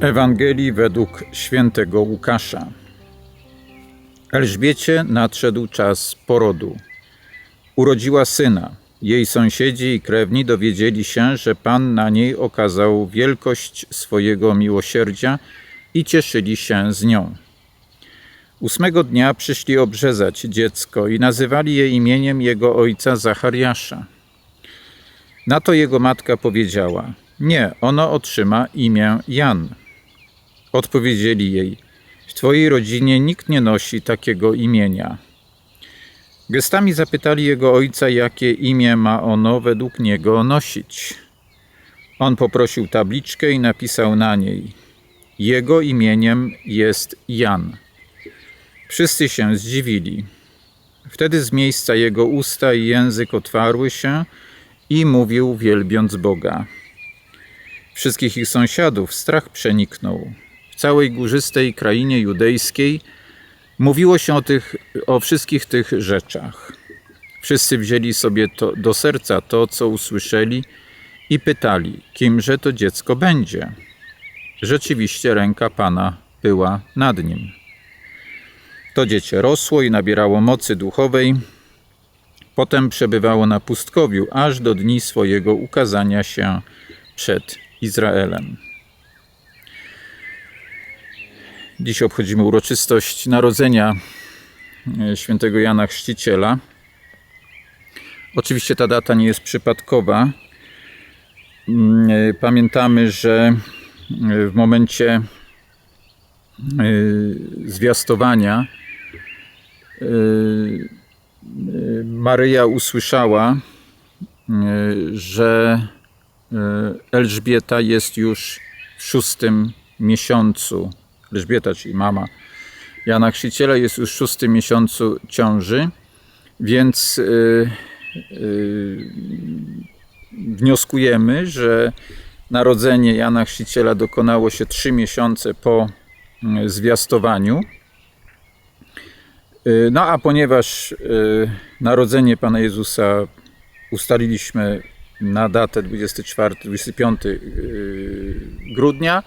Ewangelii według świętego Łukasza. Elżbiecie nadszedł czas porodu. Urodziła syna. Jej sąsiedzi i krewni dowiedzieli się, że Pan na niej okazał wielkość swojego miłosierdzia i cieszyli się z nią. Ósmego dnia przyszli obrzezać dziecko i nazywali je imieniem jego ojca Zachariasza. Na to jego matka powiedziała: Nie, ono otrzyma imię Jan. Odpowiedzieli jej: W twojej rodzinie nikt nie nosi takiego imienia. Gestami zapytali jego ojca, jakie imię ma ono według niego nosić. On poprosił tabliczkę i napisał na niej: Jego imieniem jest Jan. Wszyscy się zdziwili. Wtedy z miejsca jego usta i język otwarły się i mówił, wielbiąc Boga. Wszystkich ich sąsiadów strach przeniknął. W całej górzystej krainie judejskiej mówiło się o, tych, o wszystkich tych rzeczach. Wszyscy wzięli sobie to, do serca to, co usłyszeli i pytali, kimże to dziecko będzie. Rzeczywiście ręka Pana była nad nim. To dziecię rosło i nabierało mocy duchowej, potem przebywało na pustkowiu, aż do dni swojego ukazania się przed Izraelem. Dziś obchodzimy uroczystość narodzenia e, świętego Jana Chrzciciela. Oczywiście ta data nie jest przypadkowa. Mm, e, Pamiętamy, że e, w momencie zwiastowania Maryja usłyszała, że Elżbieta jest już w szóstym miesiącu. Elżbieta, czyli mama Jana Chrzciciela, jest już w szóstym miesiącu ciąży, więc yy, yy, wnioskujemy, że narodzenie Jana Chrzciciela dokonało się trzy miesiące po zwiastowaniu. No a ponieważ narodzenie Pana Jezusa ustaliliśmy na datę 24-25 grudnia,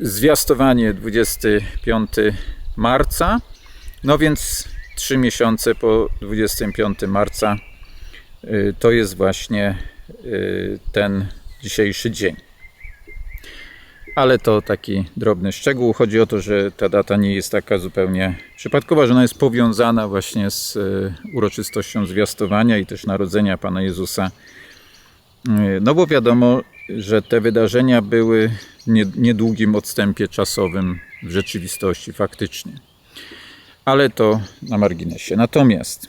zwiastowanie 25 marca, no więc trzy miesiące po 25 marca to jest właśnie ten dzisiejszy dzień ale to taki drobny szczegół. Chodzi o to, że ta data nie jest taka zupełnie przypadkowa, że ona jest powiązana właśnie z e, uroczystością zwiastowania i też narodzenia Pana Jezusa. E, no bo wiadomo, że te wydarzenia były w niedługim odstępie czasowym w rzeczywistości, faktycznie. Ale to na marginesie. Natomiast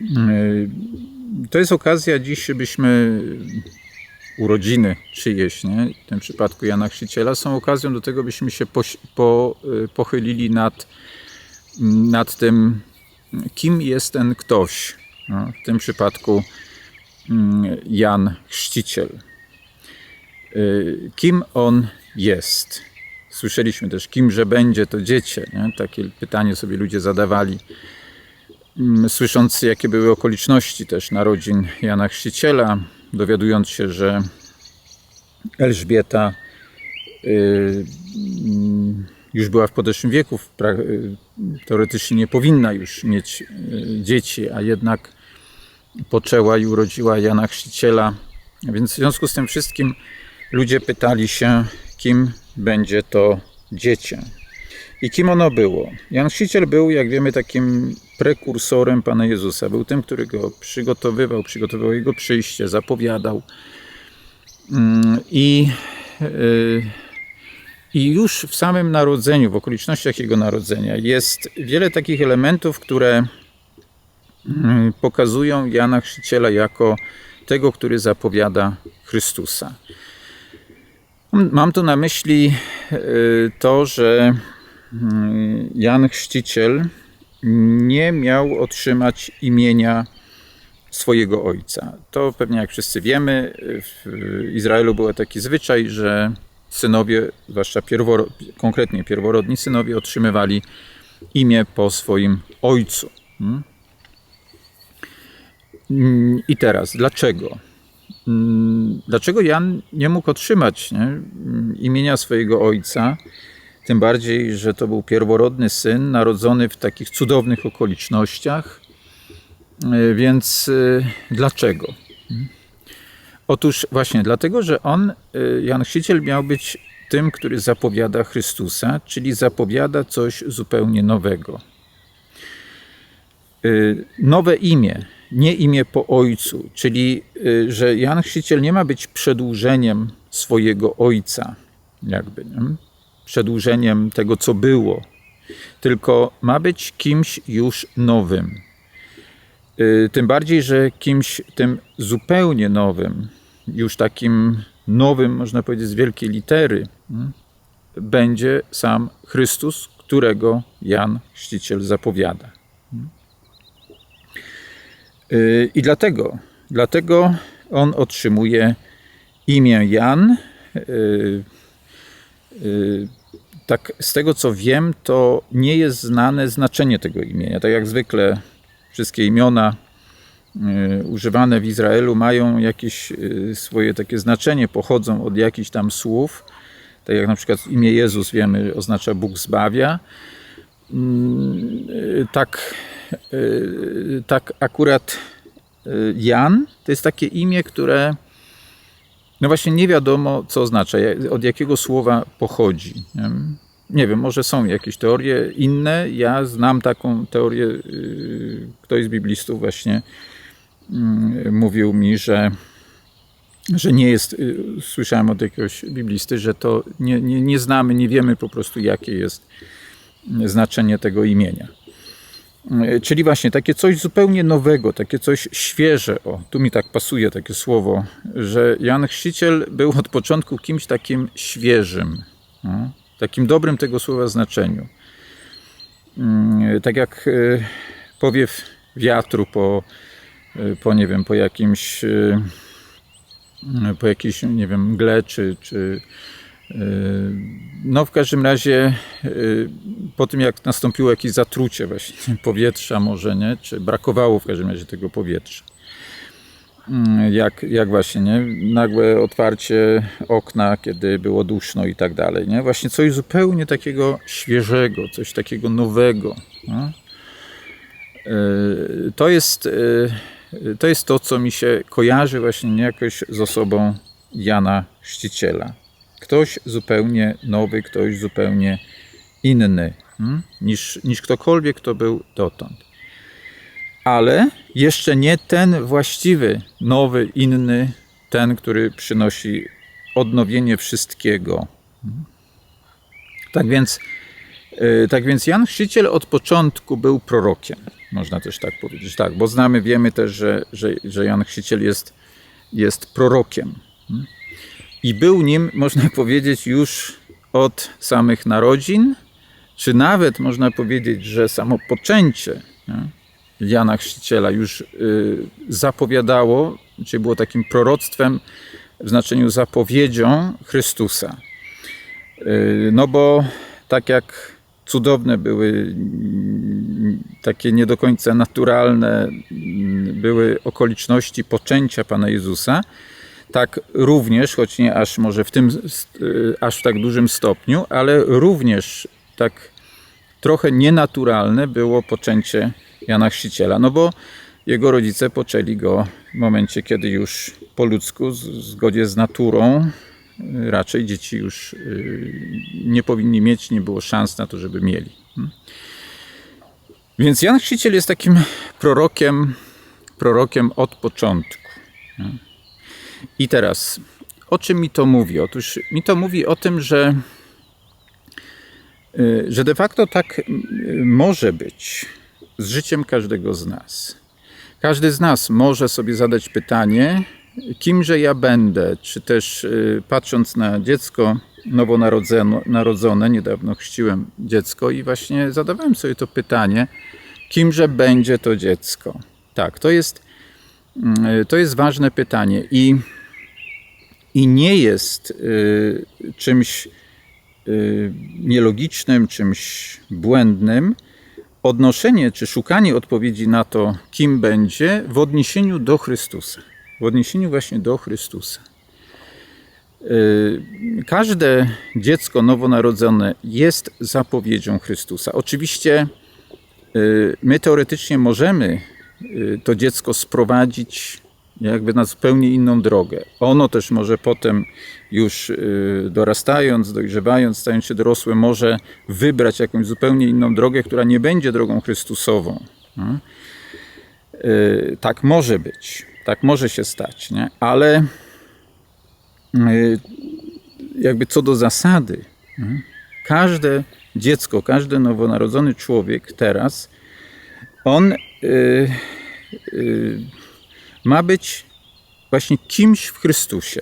e, to jest okazja dziś, żebyśmy urodziny czyjeś, nie? w tym przypadku Jana Chrzciciela, są okazją do tego, byśmy się po, po, y, pochylili nad, nad tym, kim jest ten ktoś. No, w tym przypadku mm, Jan Chrzciciel. Y, kim on jest? Słyszeliśmy też, kimże będzie to dziecię. Nie? Takie pytanie sobie ludzie zadawali, mm, słysząc, jakie były okoliczności też narodzin Jana Chrzciciela, dowiadując się, że Elżbieta y, już była w podeszłym wieku, y, teoretycznie nie powinna już mieć y, dzieci, a jednak poczęła i urodziła Jana Chrzciciela. Więc w związku z tym wszystkim ludzie pytali się, kim będzie to dziecię. I kim ono było? Jan Chrzciciel był, jak wiemy, takim prekursorem Pana Jezusa. Był tym, który go przygotowywał, przygotowywał jego przyjście, zapowiadał. Mm, I, y, I już w samym narodzeniu, w okolicznościach jego narodzenia, jest wiele takich elementów, które mm, pokazują Jana Chrzciciela jako tego, który zapowiada Chrystusa. Mam tu na myśli y, to, że mm, Jan Chrzciciel nie miał otrzymać imienia swojego ojca. To pewnie jak wszyscy wiemy, w Izraelu był taki zwyczaj, że synowie, zwłaszcza pierworo, konkretnie pierworodni synowie, otrzymywali imię po swoim ojcu. Hmm? I teraz, dlaczego? mm, dlaczego Jan nie mógł otrzymać nie, mm, imienia swojego ojca, tym bardziej, że to był pierworodny syn, narodzony w takich cudownych okolicznościach. E, Więc e, dlaczego? Otóż właśnie dlatego, że on, y, Jan Chrzciciel, miał być tym, który zapowiada Chrystusa, czyli zapowiada coś zupełnie nowego. Y, Nowe imię, nie imię po ojcu, czyli y, że Jan Chrzciciel nie ma być przedłużeniem swojego ojca, jakby, nie? Przedłużeniem tego, co było, tylko ma być kimś już nowym. Y, Tym bardziej, że kimś tym zupełnie nowym, już takim nowym, można powiedzieć, z wielkiej litery, mm, będzie sam Chrystus, którego Jan Chrzciciel zapowiada. Y, I dlatego, dlatego on otrzymuje imię Jan. Y, Tak, z tego co wiem, to nie jest znane znaczenie tego imienia. Tak jak zwykle wszystkie imiona y, używane w Izraelu mają jakieś y, swoje takie znaczenie, pochodzą od jakichś tam słów. Tak jak na przykład imię Jezus wiemy oznacza Bóg zbawia. Mm, Tak, tak akurat Jan to jest takie imię, które no właśnie nie wiadomo co oznacza, od jakiego słowa pochodzi. Nie? Nie wiem, może są jakieś teorie inne. Ja znam taką teorię. y, Ktoś z biblistów właśnie mm, mówił mi, że, że nie jest. y, Słyszałem od jakiegoś biblisty, że to nie, nie, nie znamy, nie wiemy po prostu, jakie jest znaczenie tego imienia. Y, Czyli właśnie takie coś zupełnie nowego, takie coś świeże. O, tu mi tak pasuje takie słowo, że Jan Chrzciciel był od początku kimś takim świeżym. No, takim dobrym tego słowa znaczeniu. Mm, Tak jak y, powiew wiatru po, po nie wiem, po jakimś po jakiejś, nie wiem, mgle, czy, czy no w każdym razie y, po tym jak nastąpiło jakieś zatrucie właśnie powietrza może, nie? Czy brakowało w każdym razie tego powietrza. Mm, Jak, jak właśnie, nie? Nagłe otwarcie okna, kiedy było duszno i tak dalej, nie? Właśnie coś zupełnie takiego świeżego, coś takiego nowego. No? To jest, to jest to, co mi się kojarzy właśnie jakoś z osobą Jana Chrzciciela. Ktoś zupełnie nowy, ktoś zupełnie inny hmm, niż, niż ktokolwiek, kto był dotąd. Ale jeszcze nie ten właściwy, nowy, inny, ten, który przynosi odnowienie wszystkiego. Tak więc, yy, tak więc Jan Chrzciciel od początku był prorokiem, można też tak powiedzieć. Tak, bo znamy, wiemy też, że, że, że Jan Chrzciciel jest, jest prorokiem. I był nim, można powiedzieć, już od samych narodzin, czy nawet można powiedzieć, że samo poczęcie Jana Chrzciciela już y, zapowiadało, czy było takim proroctwem w znaczeniu zapowiedzią Chrystusa. Y, No bo tak jak cudowne były takie nie do końca naturalne były okoliczności poczęcia Pana Jezusa, tak również, choć nie aż może w tym, y, aż w tak dużym stopniu, ale również tak trochę nienaturalne było poczęcie Jana Chrzciciela, no bo jego rodzice poczęli go w momencie, kiedy już po ludzku, w zgodzie z naturą, y, raczej dzieci już y, nie powinni mieć, nie było szans na to, żeby mieli. Hmm. Więc Jan Chrzciciel jest takim prorokiem, prorokiem od początku. I teraz, o czym mi to mówi? Otóż mi to mówi o tym, że, y, że de facto tak y, może być z życiem każdego z nas. Każdy z nas może sobie zadać pytanie, kimże ja będę, czy też y, patrząc na dziecko nowonarodzone, narodzone, niedawno chrzciłem dziecko i właśnie zadawałem sobie to pytanie, kimże będzie to dziecko. Tak, to jest, to jest ważne pytanie i, i nie jest y, czymś y, nielogicznym, czymś błędnym, odnoszenie czy szukanie odpowiedzi na to, kim będzie w odniesieniu do Chrystusa. w odniesieniu właśnie do Chrystusa. Y, Każde dziecko nowonarodzone jest zapowiedzią Chrystusa. Oczywiście y, my teoretycznie możemy to dziecko sprowadzić jakby na zupełnie inną drogę. Ono też może potem już y, dorastając, dojrzewając, stając się dorosłe, może wybrać jakąś zupełnie inną drogę, która nie będzie drogą Chrystusową. nie? Y, Tak może być, tak może się stać, nie? ale y, jakby co do zasady, nie? każde dziecko, każdy nowonarodzony człowiek teraz, on y, y, ma być właśnie kimś w Chrystusie.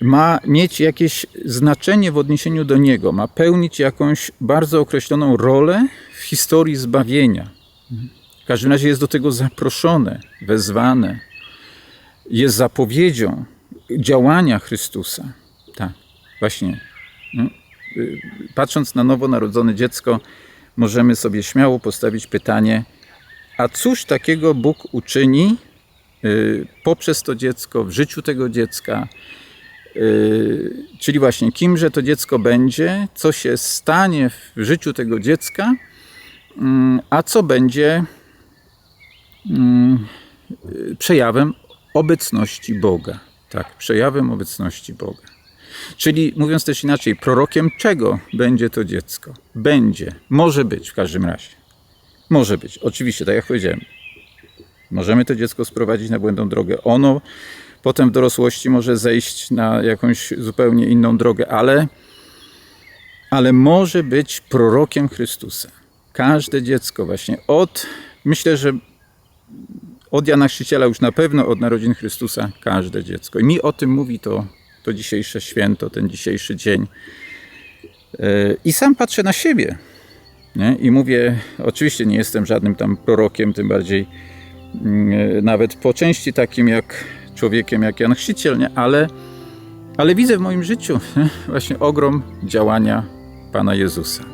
Ma mieć jakieś znaczenie w odniesieniu do Niego, ma pełnić jakąś bardzo określoną rolę w historii zbawienia. W każdym razie jest do tego zaproszone, wezwane. Jest zapowiedzią działania Chrystusa. Tak, właśnie. No, y, Patrząc na nowonarodzone dziecko, możemy sobie śmiało postawić pytanie, a cóż takiego Bóg uczyni y, poprzez to dziecko, w życiu tego dziecka, y, czyli właśnie kimże to dziecko będzie, co się stanie w życiu tego dziecka, mm, a co będzie mm, przejawem obecności Boga. Tak, przejawem obecności Boga. Czyli mówiąc też inaczej, prorokiem czego będzie to dziecko? Będzie, może być w każdym razie. Może być, oczywiście, tak jak powiedziałem. Możemy to dziecko sprowadzić na błędną drogę. Ono potem w dorosłości może zejść na jakąś zupełnie inną drogę, ale, ale może być prorokiem Chrystusa. Każde dziecko właśnie od, myślę, że od Jana Chrzciciela już na pewno od narodzin Chrystusa każde dziecko. I mi o tym mówi to, to dzisiejsze święto, ten dzisiejszy dzień. Yy, I sam patrzę na siebie. Nie? I mówię, oczywiście nie jestem żadnym tam prorokiem, tym bardziej mm, nawet po części takim jak człowiekiem jak Jan Chrzciciel, nie? Ale, ale widzę w moim życiu nie? właśnie ogrom działania Pana Jezusa.